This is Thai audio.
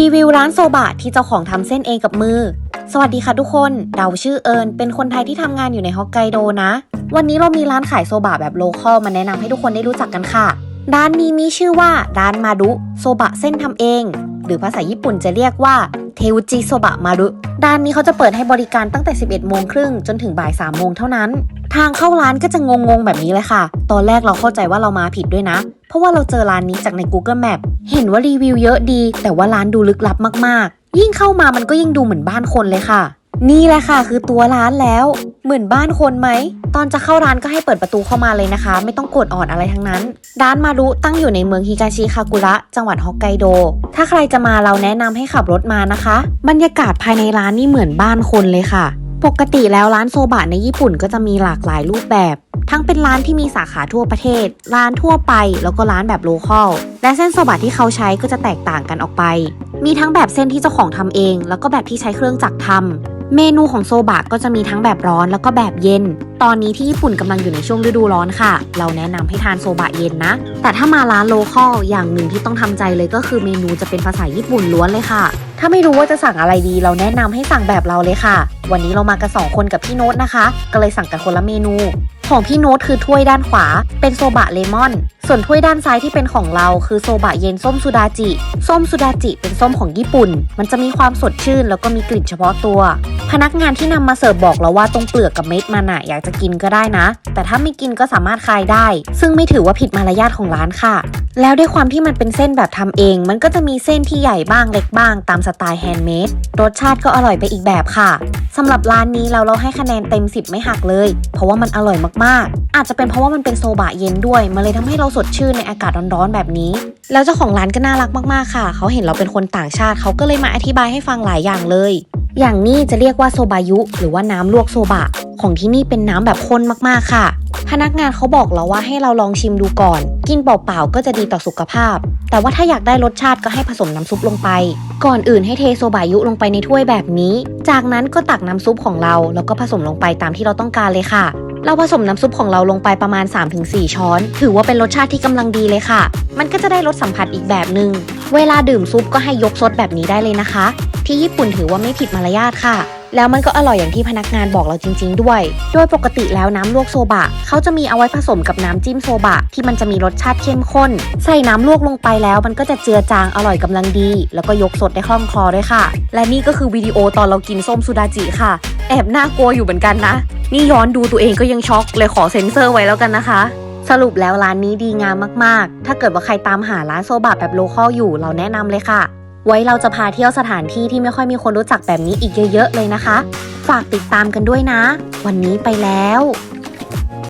รีวิวร้านโซบะที่เจ้าของทำเส้นเองกับมือ สวัสดีค่ะทุกคนเราชื่อเอิญเป็นคนไทยที่ทำงานอยู่ในฮอกไกโดนะ วันนี้เรามีร้านขายโซบะแบบโลคอลมาแนะนำให้ทุกคนได้รู้จักกันค่ะ ร้านนี้มีชื่อว่าร้านมาดุโซบะเส้นทำเอง หรือภาษาญี่ปุ่นจะเรียกว่าเทวจิโซบะมาดุร้านนี้เขาจะเปิดให้บริการตั้งแต่ 11 โมงครึ่งจนถึงบ่าย 3 โมงเท่านั้น ทางเข้าร้านก็จะงงๆแบบนี้เลยค่ะ ตอนแรกเราเข้าใจว่าเรามาผิดด้วยนะ เพราะว่าเราเจอร้านนี้จากใน Google Map เห็นว่ารีวิวเยอะดี แต่ว่าร้านดูลึกลับมากๆ ยิ่งเข้ามามันก็ยิ่งดูเหมือนบ้านคนเลยค่ะ นี่แหละค่ะคือตัวร้านแล้ว เหมือนบ้านคนไหม ตอนจะเข้าร้านก็ให้เปิดประตูเข้ามาเลยนะคะ ไม่ต้องกดอ่อนอะไรทั้งนั้น ร้านมารุตั้งอยู่ในเมืองฮิกาชิคากุระ จังหวัดฮอกไกโด ถ้าใครจะมาเราแนะนำให้ขับรถมานะคะ บรรยากาศภายในร้านนี่เหมือนบ้านคนเลยค่ะ ปกติแล้วร้านโซบะในญี่ปุ่นก็จะมีหลากหลายรูปแบบ ทั้งเป็นร้านที่มีสาขาทั่วประเทศ ร้านทั่วไป แล้วก็ร้านแบบโลคอล และเส้นโซบะที่เขาใช้ก็จะแตกต่างกันออกไป มีทั้งแบบเส้นที่เจ้าของทำเอง แล้วก็แบบที่ใช้เครื่องจักรทำ เมนูของโซบะก็จะมีทั้งแบบร้อนแล้วก็แบบเย็น ตอนนี้ที่ญี่ปุ่นกำลังอยู่ในช่วงฤดูร้อนค่ะ เราแนะนำให้ทานโซบะเย็นนะ แต่ถ้ามาร้านโลคอลอย่างหนึ่งที่ต้องทำใจเลยก็คือเมนูจะเป็นภาษาญี่ปุ่นล้วนเลยค่ะ ถ้าไม่รู้ว่าจะสั่งอะไรดี เราแนะนำให้สั่งแบบเราเลยค่ะ วันนี้เรามากันสองคนกับพี่โน้ตนะคะ ก็เลยสั่งกันคนละเมนู ของพี่โน้ตคือถ้วยด้านขวา เป็นโซบะเลมอน ส่วนถ้วยด้านซ้ายที่เป็นของเราคือโซบะเย็นส้มสุดาจิ ส้มสุดาจิเป็นส้มของญี่ปุ่น มันจะมีความสดชื่น แล้วก็มีกลิ่นเฉพาะตัว พนักงานที่นำมาเสิร์ฟบอกเราว่าตรงเปลือกกับเม็ดมันอะอยากจะกินก็ได้นะ แต่ถ้าไม่กินก็สามารถคายได้ ซึ่งไม่ถือว่าผิดมารยาทของร้านค่ะ แล้วด้วยความที่มันเป็นเส้นแบบทำเอง มันก็จะมีเส้นที่ใหญ่บ้างเล็กบ้าง ตามสไตล์แฮนด์เมดรสชาติก็อร่อยไปอีกแบบค่ะ สำหรับร้านนี้เราเราให้คะแนนเต็ม 10 ไม่หักเลย เพราะว่ามันอร่อยมากๆ อาจจะเป็นเพราะว่ามันเป็นโซบะเย็นด้วยมันเลยทำให้เราสดชื่นในอากาศร้อนๆแบบนี้ แล้วเจ้าของร้านก็น่ารักมากๆค่ะ เขาเห็นเราเป็นคนต่างชาติเขาก็เลยมาอธิบายให้ฟังหลายอย่างเลย อย่างนี้จะเรียกว่าโซบายุ หรือว่าน้ำลวกโซบะ ของที่นี่เป็นน้ำแบบข้นมากๆค่ะ พนักงานเขาบอกเราว่าให้เราลองชิมดูก่อน กินเปล่าๆ ก็จะดีต่อสุขภาพ แต่ว่าถ้าอยากได้รสชาติก็ให้ผสมน้ำซุปลงไป ก่อนอื่นให้เทโซบายุลงไปในถ้วยแบบนี้ จากนั้นก็ตักน้ำซุปของเราแล้วก็ผสมลงไปตามที่เราต้องการเลยค่ะ เราผสมน้ำซุปของเราลงไปประมาณ 3-4 ช้อน ถือว่าเป็นรสชาติที่กำลังดีเลยค่ะ มันก็จะได้รสสัมผัสอีกแบบหนึง่งเวลาดื่มซุปก็ให้ยกซดแบบนี้ได้เลยนะคะ ที่ญี่ปุ่นถือว่าไม่ผิดมารยาทค่ะ แล้วมันก็อร่อยอย่างที่พนักงานบอกเราจริง ๆ ด้วย โดยปกติแล้วน้ำลวกโซบะเขาจะมีเอาไว้ผสมกับน้ำจิ้มโซบะที่มันจะมีรสชาติเข้มข้น ใส่น้ำลวกลงไปแล้วมันก็จะเจือจางอร่อยกำลังดี แล้วก็ยกสดได้คล่องคอด้วยค่ะ และนี่ก็คือวิดีโอตอนเรากินส้มสุดาจิค่ะ แอบน่ากลัวอยู่เหมือนกันนะ นี่ย้อนดูตัวเองก็ยังช็อกเลยขอเซ็นเซอร์ไว้แล้วกันนะคะสรุปแล้วร้านนี้ดีงามมาก ๆ ถ้าเกิดว่าใครตามหาร้านโซบะแบบโลคอลอยู่เราแนะนำเลยค่ะ ไว้เราจะพาเที่ยวสถานที่ที่ไม่ค่อยมีคนรู้จักแบบนี้อีกเยอะๆเลยนะคะ ฝากติดตามกันด้วยนะ วันนี้ไปแล้ว